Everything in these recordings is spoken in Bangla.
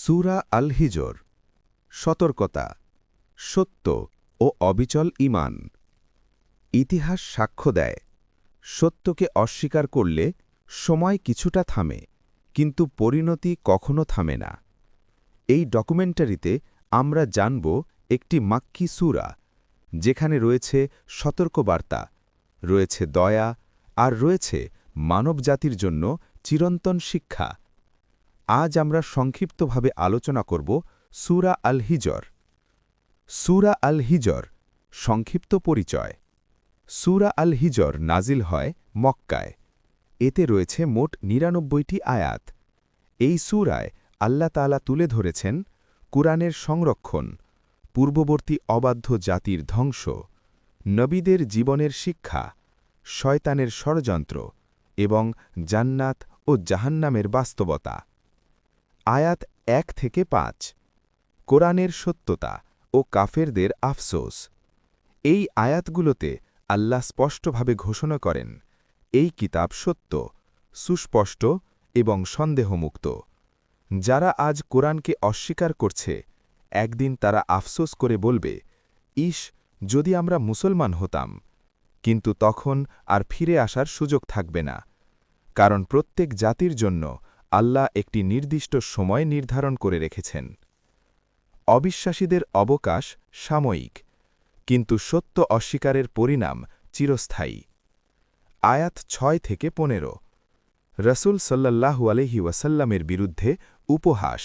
সুরা আল হিজর সতর্কতা, সত্য ও অবিচল ইমান ইতিহাস সাক্ষ্য দেয়, সত্যকে অস্বীকার করলে সময় কিছুটা থামে, কিন্তু পরিণতি কখনো থামে না। এই ডকুমেন্টারিতে আমরা জানব একটি মাক্কি সুরা, যেখানে রয়েছে সতর্কবার্তা, রয়েছে দয়া আর রয়েছে মানবজাতির জন্য চিরন্তন শিক্ষা। আজ আমরা সংক্ষিপ্তভাবে আলোচনা করব সুরা আল হিজর সুরা আল হিজর সংক্ষিপ্ত পরিচয়। সুরা আল হিজর নাজিল হয় মক্কায়। এতে রয়েছে মোট নিরানব্বইটি আয়াত। এই সুরায় আল্লাহ তালা তুলে ধরেছেন কুরআনের সংরক্ষণ, পূর্ববর্তী অবাধ্য জাতির ধ্বংস, নবীদের জীবনের শিক্ষা, শয়তানের ষড়যন্ত্র এবং জান্নাত ও জাহান্নামের বাস্তবতা। আয়াত এক থেকে পাঁচ। কোরআনের সত্যতা ও কাফেরদের আফসোস। এই আয়াতগুলোতে আল্লাহ স্পষ্টভাবে ঘোষণা করেন, এই কিতাব সত্য, সুস্পষ্ট এবং সন্দেহমুক্ত। যারা আজ কোরআনকে অস্বীকার করছে, একদিন তারা আফসোস করে বলবে ইস যদি আমরা মুসলমান হতাম কিন্তু তখন আর ফিরে আসার সুযোগ থাকবে না। কারণ প্রত্যেক জাতির জন্য আল্লাহ একটি নির্দিষ্ট সময় নির্ধারণ করে রেখেছেন। অবিশ্বাসীদের অবকাশ সাময়িক, কিন্তু সত্য অস্বীকারের পরিণাম চিরস্থায়ী। আয়াত ছয় থেকে পনেরো। রসুল সাল্লাল্লাহু আলহি ওয়াসাল্লামের বিরুদ্ধে উপহাস।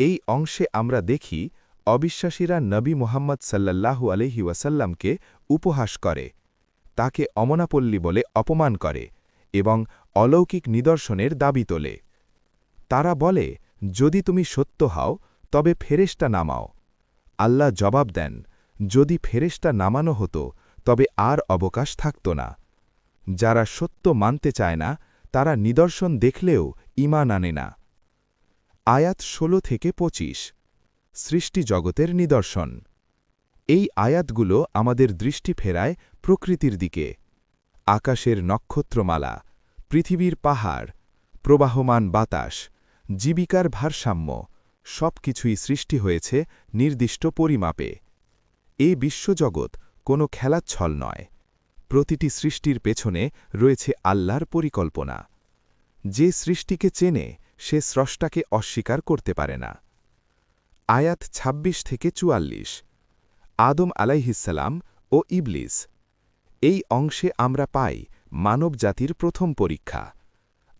এই অংশে আমরা দেখি, অবিশ্বাসীরা নবী মোহাম্মদ সাল্লাল্লাহু আলহি ওয়াসাল্লামকে উপহাস করে। তাকে অমনাপল্লী বলে অপমান করে এবং অলৌকিক নিদর্শনের দাবি তোলে। তারা বলে, যদি তুমি সত্য হও, তবে ফেরেশটা নামাও। আল্লাহ জবাব দেন, যদি ফেরেশটা নামানো হতো, তবে আর অবকাশ থাকত না। যারা সত্য মানতে চায় না, তারা নিদর্শন দেখলেও ইমান আনে না। আয়াত ১৬ থেকে ২৫ সৃষ্টি জগতের নিদর্শন। এই আয়াতগুলো আমাদের দৃষ্টি ফেরায় প্রকৃতির দিকে। আকাশের নক্ষত্রমালা, পৃথিবীর পাহাড়, প্রবাহমান বাতাস, জীবিকার ভারসাম্য সব কিছুই সৃষ্টি হয়েছে নির্দিষ্ট পরিমাপে। এ বিশ্বজগৎ কোনো খেলাচ্ছল নয়। প্রতিটি সৃষ্টির পেছনে রয়েছে আল্লাহর পরিকল্পনা। যে সৃষ্টিকে চেনে, সে স্রষ্টাকে অস্বীকার করতে পারে না। আয়াত ২৬ থেকে চুয়াল্লিশ। আদম আলাইহিসাল্লাম ও ইবলিস এই অংশে আমরা পাই মানবজাতির প্রথম পরীক্ষা।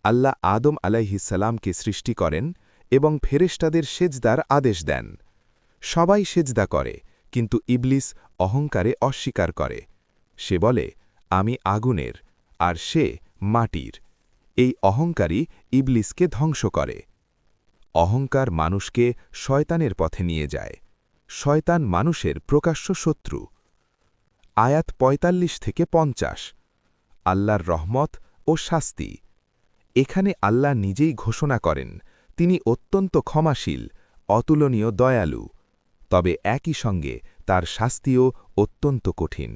আল্লাহ আদম আলাইহিসাল্লামকে সৃষ্টি করেন এবং ফেরেশতাদের সেজদার আদেশ দেন। সবাই সেজদা করে, কিন্তু ইবলিস অহংকারে অস্বীকার করে। সে বলে, আমি আগুনের, আর সে মাটির। এই অহংকারী ইবলিসকে ধ্বংস করে। অহংকার মানুষকে শয়তানের পথে নিয়ে যায়। শয়তান মানুষের প্রকাশ্য শত্রু। আয়াত ৪৫ থেকে পঞ্চাশ। আল্লাহর রহমত ও শাস্তি। এখানে আল্লাহ নিজেই ঘোষণা করেন, তিনি অত্যন্ত ক্ষমাশীল, অতুলনীয় দয়ালু। তবে একই সঙ্গে তার শাস্তিও অত্যন্ত কঠিন।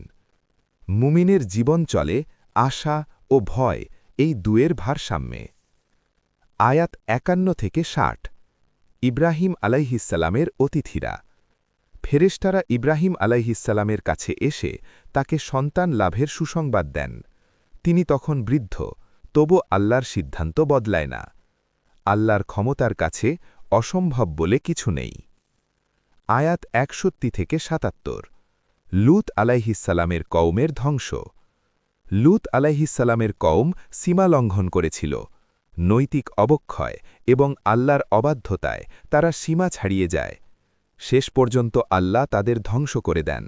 মুমিনের জীবন চলে আশা ও ভয় এই দুয়ের ভারসাম্যে। আয়াত একান্ন থেকে ষাট। ইব্রাহিম আলাইহিসালামের অতিথিরা। ফেরেশতারা ইব্রাহিম আলাইহিসালামের কাছে এসে তাকে সন্তান লাভের সুসংবাদ দেন। তিনি তখন বৃদ্ধ, তবু আল্লাহর সিদ্ধান্ত বদলায় না। আল্লাহর ক্ষমতার কাছে অসম্ভব বলে কিছু নেই। আয়াত একষট্টি থেকে সাতাত্তর। লুত আলাইহিসালামের কৌমের ধ্বংস। লুত আলাইহিসালামের কৌম সীমা লঙ্ঘন করেছিল, নৈতিক অবক্ষয় এবং আল্লাহর অবাধ্যতায় তারা সীমা ছাড়িয়ে যায়। শেষ পর্যন্ত আল্লাহ তাদের ধ্বংস করে দেন।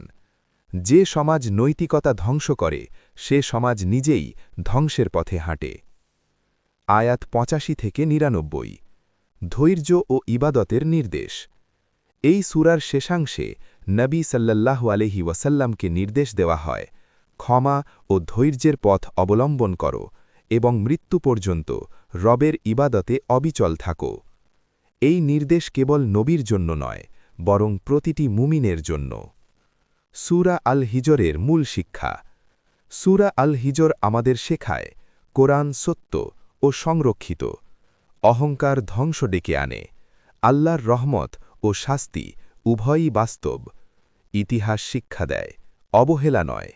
যে সমাজ নৈতিকতা ধ্বংস করে, সে সমাজ নিজেই ধ্বংসের পথে হাঁটে। আয়াত পঁচাশি থেকে নিরানব্বই। ধৈর্য ও ইবাদতের নির্দেশ। এই সুরার শেষাংশে নবী সাল্লাল্লাহু আলহি ওয়াসাল্লামকে নির্দেশ দেওয়া হয়, ক্ষমা ও ধৈর্যের পথ অবলম্বন করো এবং মৃত্যু পর্যন্ত রবের ইবাদতে অবিচল থাকো। এই নির্দেশ কেবল নবীর জন্য নয় বরং প্রতিটি মুমিনের জন্য। সুরা আল হিজরের মূল শিক্ষা। সুরা আল হিজর আমাদের শেখায়, কোরআন সত্য ও সংরক্ষিত। অহংকার ধ্বংস ডেকে আনে। আল্লাহর রহমত ও শাস্তি উভয়ই বাস্তব। ইতিহাস শিক্ষা দেয়, অবহেলা নয়।